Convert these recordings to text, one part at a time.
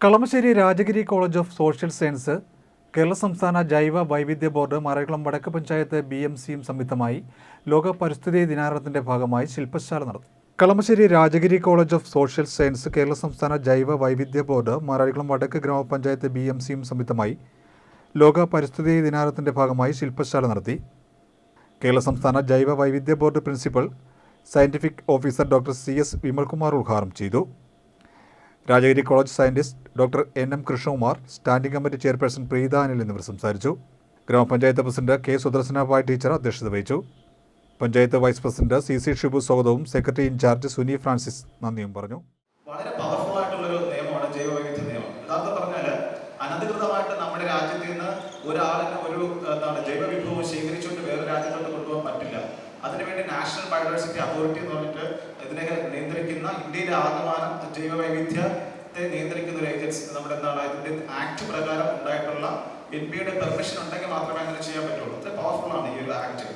Kalamassery Rajagiri college of social science Kerala സംസ്ഥാന ജൈവ വൈവിധ്യ ബോർഡ് മറകുളം വടക്ക് പഞ്ചായത്ത് ബി എം സിയും സംയുക്തമായി ലോക പരിസ്ഥിതി ദിനാചരണത്തിന്റെ ഭാഗമായി ശില്പശാല നടത്തി. Kalamassery Rajagiri college of social science Kerala സംസ്ഥാന ജൈവ വൈവിധ്യ ബോർഡ് മറകുളം വടക്ക് ഗ്രാമപഞ്ചായത്ത് ബി എം സിയും സംയുക്തമായി ലോക പരിസ്ഥിതി ദിനാചരണത്തിന്റെ ഭാഗമായി ശില്പശാല നടത്തി. കേരള സംസ്ഥാന ജൈവ വൈവിധ്യ board principal scientific officer doctor C S Vimalkumar ഉദ്ഘാടനം ചെയ്തു. Rajagiri college scientist doctor N M Krishnakumar standing committee chairperson Preetha Anil എന്നിവർ സംസാരിച്ചു. Grama panchayat president K Sudarshanabhai teacher അധ്യക്ഷത വഹിച്ചു. Panchayat vice president C C Shibu സ്വാഗതവും secretary in charge Suni Francis നന്ദിയും പറഞ്ഞു. വളരെ പവർഫുൾ ആയിട്ടുള്ള ഒരു നിയമമാണ് ജൈവവൈവിധ്യ നിയമം. യഥാർത്ഥം പറഞ്ഞാൽ അനധികൃതമായിട്ട് നമ്മുടെ രാജ്യത്ത് നിന്ന് ഒരാളിന് ഒരു എന്താണ് ജൈവ വിഭവം ശേഖരിച്ചുകൊണ്ട് അതിനുവേണ്ടി നാഷണൽ ബയോഡൈവേഴ്സിറ്റി അതോറിറ്റി എന്ന് പറഞ്ഞിട്ട് ഇതിനെ നിയന്ത്രിക്കുന്ന ഇന്ത്യയിലെ ആകമാനം ജൈവ വൈവിധ്യത്തെ നിയന്ത്രിക്കുന്ന ഒരു ഏജൻസി നമ്മുടെ എന്താണ് ഇതിന്റെ ആക്ട് പ്രകാരം ഉണ്ടായിട്ടുള്ള എൻ പിയുടെ പെർമിഷൻ ഉണ്ടെങ്കിൽ മാത്രമേ അങ്ങനെ ചെയ്യാൻ പറ്റുള്ളൂ. അത്ര പവർഫുൾ ആണ് ഈ ഒരു ആക്ട്.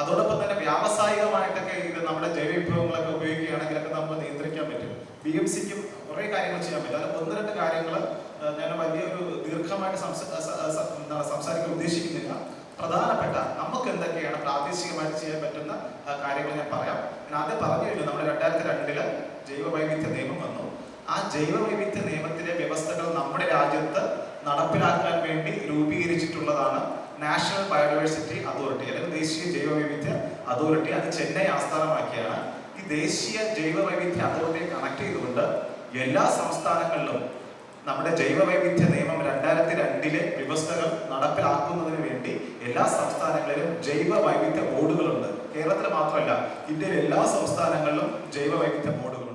അതോടൊപ്പം തന്നെ വ്യാവസായികമായിട്ടൊക്കെ ഇത് നമ്മുടെ ജൈവ വിഭവങ്ങളൊക്കെ ഉപയോഗിക്കുകയാണെങ്കിലൊക്കെ നമുക്ക് നിയന്ത്രിക്കാൻ പറ്റും. ബി എം സിക്കും കുറേ കാര്യങ്ങൾ ചെയ്യാൻ പറ്റും. അതിൽ ഒന്ന് രണ്ട് കാര്യങ്ങൾ ഞാൻ വലിയൊരു ദീർഘമായിട്ട് സംസാരിക്കാൻ ഉദ്ദേശിക്കുന്നില്ല. പ്രധാനപ്പെട്ട പ്രാദേശികമായിട്ട് ചെയ്യാൻ പറ്റുന്ന കാര്യങ്ങൾ ഞാൻ പറയാം. ഞാൻ ആദ്യം പറഞ്ഞു കഴിഞ്ഞു നമ്മുടെ രണ്ടായിരത്തി രണ്ടിൽ ജൈവ വൈവിധ്യ നിയമം വന്നു. ആ ജൈവ വൈവിധ്യ നിയമത്തിലെ വ്യവസ്ഥകൾ നമ്മുടെ രാജ്യത്ത് നടപ്പിലാക്കാൻ വേണ്ടി രൂപീകരിച്ചിട്ടുള്ളതാണ് നാഷണൽ ബയോഡൈവേഴ്സിറ്റി അതോറിറ്റി അല്ലെങ്കിൽ ദേശീയ ജൈവ വൈവിധ്യ അതോറിറ്റി. അത് ചെന്നൈ ആസ്ഥാനമാക്കിയാണ്. ഈ ദേശീയ ജൈവ വൈവിധ്യ അതോറിറ്റിയെ കണക്ട് ചെയ്തുകൊണ്ട് എല്ലാ സംസ്ഥാനങ്ങളിലും നമ്മുടെ ജൈവ വൈവിധ്യ നിയമം രണ്ടായിരത്തി രണ്ടിലെ വ്യവസ്ഥകൾ നടപ്പിലാക്കുന്നതിന് വേണ്ടി എല്ലാ സംസ്ഥാനങ്ങളിലും ജൈവ വൈവിധ്യ ബോർഡുകളുണ്ട്. കേരളത്തിൽ മാത്രമല്ല ഇന്ത്യയിലെ എല്ലാ സംസ്ഥാനങ്ങളിലും ജൈവ വൈവിധ്യ ബോർഡുകൾ